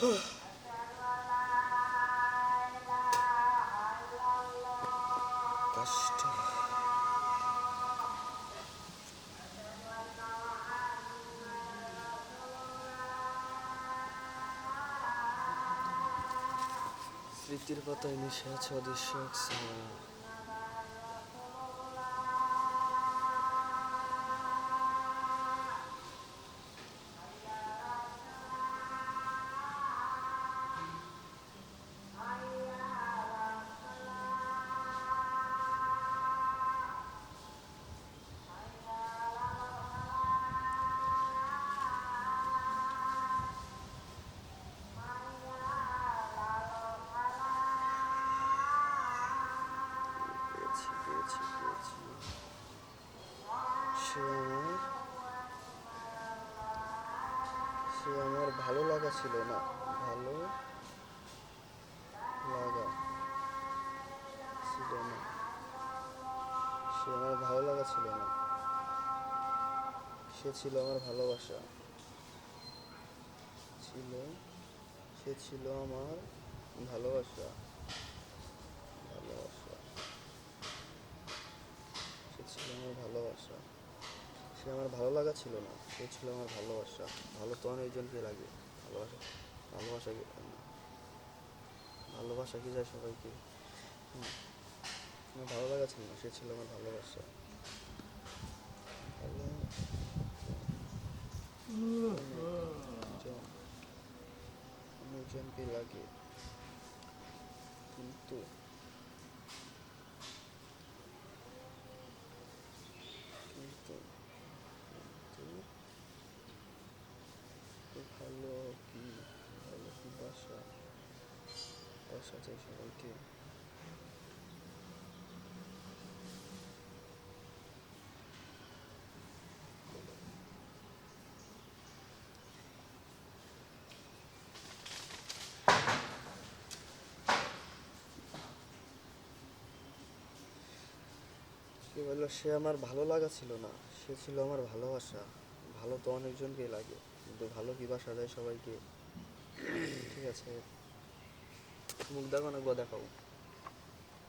কষ্ট স্মৃতির পাতায় মিশে আছে অদৃশ্য এক। সে আমার সে আমার ভালো লাগা ছিল না। ভালো লাগা ছিল না। সে আমার ভালো লাগা ছিল না। সে ছিল আমার ভালোবাসা। ছিল সে ছিল আমার ভালোবাসা ভালোবাসা সে ছিল আমার ভালোবাসা সে আমার ভালো লাগা ছিল না। সে ছিল আমার ভালোবাসা। ভালো তো অনেক অনেকজনকে লাগে। ভালোবাসা ভালোবাসা কি ভালোবাসা কি যায় সবাইকে? আমার ভালো লাগা ছিল না। সে ছিল আমার ভালোবাসা। ভালো অনেকজন- অনেকজনকে লাগে। কিন্তু কিন্তু খুব ভালো কি ভালো কি বাসা বাসা চাই সবাইকে সে বলল? সে আমার ভালো লাগা ছিল না। সে ছিল আমার ভালোবাসা। ভালো তো অনেকজনকেই লাগে, কিন্তু ভালো কি বাসা দেয় সবাইকে? ঠিক আছে। মুখ দেখো না গো দেখাও।